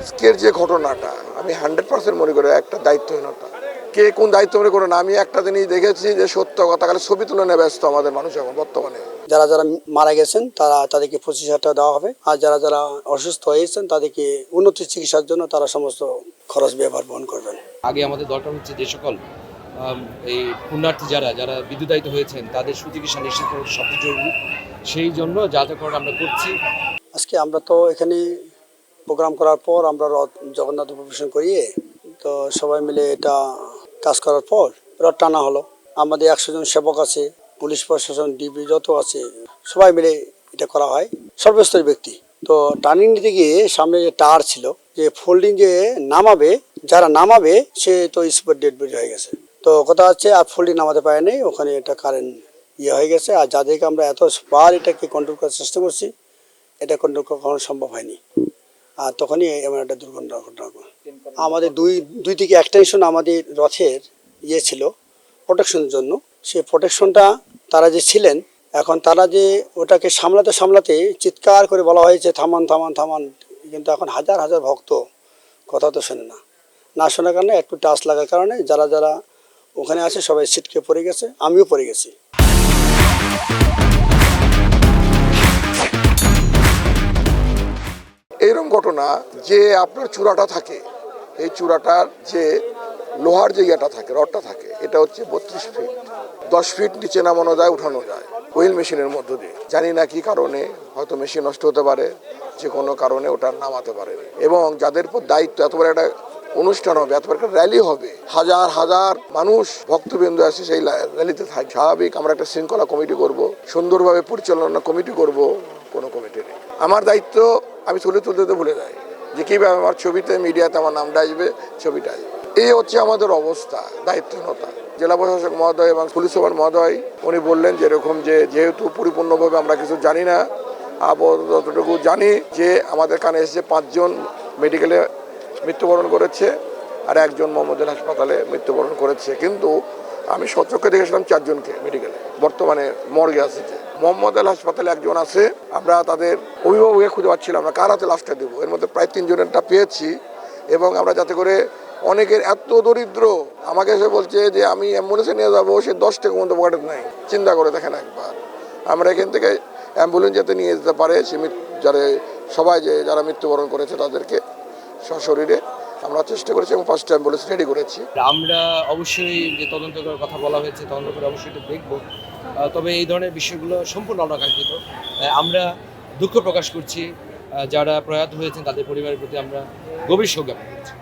আজকের যে ঘটনাটা আমি হান্ড্রেড পার্সেন্ট মনে করি একটা দায়িত্বহীনতা। কে কোন দায়িত্ব মনে করে না আমি একটা জিনিস দেখেছি যে সত্য কথা খালি ছবি তুলে নেয় ব্যস্ত আমাদের মানুষ এখন বর্তমানে। যারা যারা মারা গেছেন তারা তাদেরকে পঁচিশ হাজার টাকা দেওয়া হবে। আর যারা যারা অসুস্থ হয়েছেন তাদেরকে উন্নত চিকিৎসার জন্য তারা সমস্ত খরচ ব্যবহার বহন করবেন। আগে আমাদের দরকার হচ্ছে যে সকল এই পুণ্যার্থী যারা যারা বিদ্যুতায়িত হয়েছেন তাদের সুচিকিৎসা নিশ্চিত করা সবচেয়ে জরুরি। সেই জন্য যা যা আমরা করছি। আজকে আমরা তো এখানে প্রোগ্রাম করার পর আমরা রথ জগন্নাথ পরিবেশন করিয়ে, তো সবাই মিলে এটা কাজ করার পর রথ টানা হলো। আমাদের একশো জন সেবক আছে, পুলিশ প্রশাসন, ডিবি যত আছে, সবাই মিলে এটা করা হয়। সর্বস্তরের ব্যক্তি। তো টার্নিং নিতে গিয়ে সামনে যে টার ছিল, যে ফোল্ডিং যে নামাবে, যারা নামাবে, সে তো স্পট ডেড বডি হয়ে গেছে। তো কথা হচ্ছে, আর ফোল্ডিং নামাতে পারেনি, ওখানে এটা কারেন্ট ইয়ে হয়ে গেছে। আর যাদেরকে আমরা এত বার এটাকে কন্ট্রোল করার চেষ্টা করছি এটা কোনো কখনো সম্ভব হয়নি। আর তখনই এমন একটা দুর্ঘটনা ঘটনা ঘটে। আমাদের দুই দুই দিকে এক্সটেনশন আমাদের রথের ইয়ে ছিল প্রোটেকশনের জন্য। সেই প্রোটেকশনটা তারা যে ছিলেন এখন তারা যে ওটাকে সামলাতে সামলাতে চিৎকার করে বলা হয়েছে থামান থামান থামান। কিন্তু এখন হাজার হাজার ভক্ত কথা তো শোনে না। না শোনার কারণে একটু টাচ লাগার কারণে যারা যারা ওখানে আছে সবাই ছিটকে পড়ে গেছে আমিও পড়ে গেছি। ঘটনা যে আপনার চূড়াটা থাকে, এই চূড়াটার যে লোহার যে ইয়েটা থাকে, রডটা থাকে, এটা হচ্ছে বত্রিশ ফিট। দশ ফিট নিচে নামানো যায়, উঠানো যায়। হুইল মেশিনের মধ্য দিয়ে। জানি না কি কারণে, হয়তো মেশিন নষ্ট হতে পারে, যে কোনো কারণে ওটা নামাতে পারে এবং যাদের উপর দায়িত্ব এতবার একটা অনুষ্ঠান হবে এতবার একটা র্যালি হবে, হাজার হাজার মানুষ, ভক্তবৃন্দ আসে সেই র্যালিতে থাকে। স্বাভাবিক আমরা একটা শৃঙ্খলা কমিটি করব, সুন্দরভাবে পরিচালনা কমিটি করব, কোনো কমিটি আমার দায়িত্ব, আমি তুলে তুলতে তো ভুলে যাই যে কীভাবে আমার ছবিতে মিডিয়াতে আমার নামটা আসবে, ছবিটা আসবে। এই হচ্ছে আমাদের অবস্থা, দায়িত্বহীনতা। জেলা প্রশাসক মহোদয় এবং পুলিশ সুপার মহোদয়, উনি বললেন যে এরকম যে যেহেতু পরিপূর্ণভাবে আমরা কিছু জানি না, আপাতত যতটুকু জানি যে আমাদের কানে এসেছে পাঁচজন মেডিকেলে মৃত্যুবরণ করেছে আর একজন মোহাম্মদের হাসপাতালে মৃত্যুবরণ করেছে। কিন্তু আমি সচক্ষে দেখেছিলাম চারজনকে মেডিকেলে। বর্তমানে মর্গে আসছে মোহাম্মদ আল হাসপাতালে একজন আছে, আমরা তাদের অভিভাবককে খুঁজে পাচ্ছিলাম আমরা কার হাতে লাশটা দেবো? এর মধ্যে প্রায় তিনজনেরটা পেয়েছি এবং আমরা যাতে করে অনেকের এত দরিদ্র আমাকে এসে বলছে যে, আমি অ্যাম্বুলেন্সে নিয়ে যাব, সে দশ টাকা মতো পকেটে নাই চিন্তা করে দেখেন একবার। আমরা এখান থেকে অ্যাম্বুলেন্স যাতে নিয়ে যেতে পারে, সে যারা সবাই যে, যারা মৃত্যুবরণ করেছে তাদেরকে সশরীরে আমরা চেষ্টা করেছি এবং ফার্স্ট টাইম বলেছি রেডি করেছি। আমরা অবশ্যই যে তদন্ত করার কথা বলা হয়েছে, তদন্ত করে অবশ্যই এটা দেখব। তবে এই ধরনের বিষয়গুলো সম্পূর্ণ অনাকাঙ্ক্ষিত। আমরা দুঃখ প্রকাশ করছি যারা প্রয়াত হয়েছেন, তাদের পরিবারের প্রতি আমরা গভীর শোক জ্ঞাপন করছি।